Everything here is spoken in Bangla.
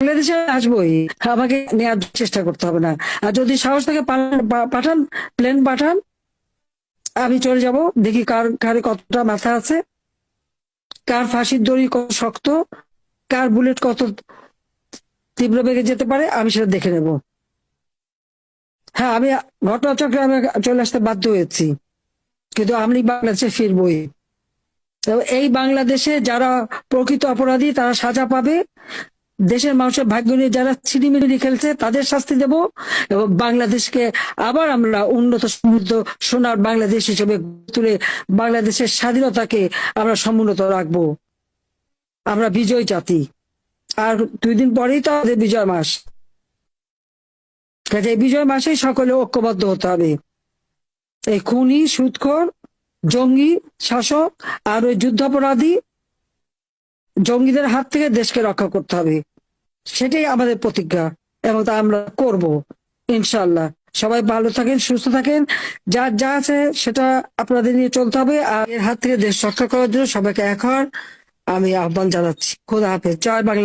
বাংলাদেশে আসবোই। আমাকে নেওয়ার চেষ্টা করতে হবে না। আর যদি সাহস থেকে পাঠান প্লেন পাঠান আমি চলে যাব। দেখি কার, কারে কতটা মাথা আছে। কার ফাঁসির দড়ি কত শক্ত। কার বুলেট কত তীব্র বেগে যেতে পারে, আমি সেটা দেখে নেব। হ্যাঁ আমি ঘটনাচক্রে আমি চলে আসতে বাধ্য হয়েছি। কিন্তু আমি বাংলাদেশে ফিরবই। এই বাংলাদেশে যারা প্রকৃত অপরাধী, তারা সাজা পাবে। দেশের মানুষের ভাগ্য নিয়ে যারা ছিনিমিনি খেলছে, তাদের শাস্তি দেব এবং বাংলাদেশকে আবার আমরা উন্নত সমৃদ্ধ সোনার বাংলাদেশ হিসেবে তুলে বাংলাদেশের স্বাধীনতাকে আমরা সমুন্নত রাখব। আমরা বিজয় জাতি। আর দুই দিন পরেই তো আমাদের বিজয় মাস। কাজে বিজয় মাসেই সকলে ঐক্যবদ্ধ হতে হবে। এই খুনি, সুৎখর, জঙ্গি, শাসক আর ওই যুদ্ধাপরাধী জঙ্গিদের হাত থেকে দেশকে রক্ষা করতে হবে। সেটাই আমাদের প্রতিজ্ঞা এবং তা আমরা করব ইনশাল্লাহ সবাই ভালো থাকেন, সুস্থ থাকেন। যা যা আছে সেটা আপনাদের নিয়ে চলতে হবে। আর এর হাত থেকে দেশ রক্ষা করার জন্য সবাইকে হওয়ার আমি আহ্বান জানাচ্ছি। খোদা হাফেজ। জয় বাংলা।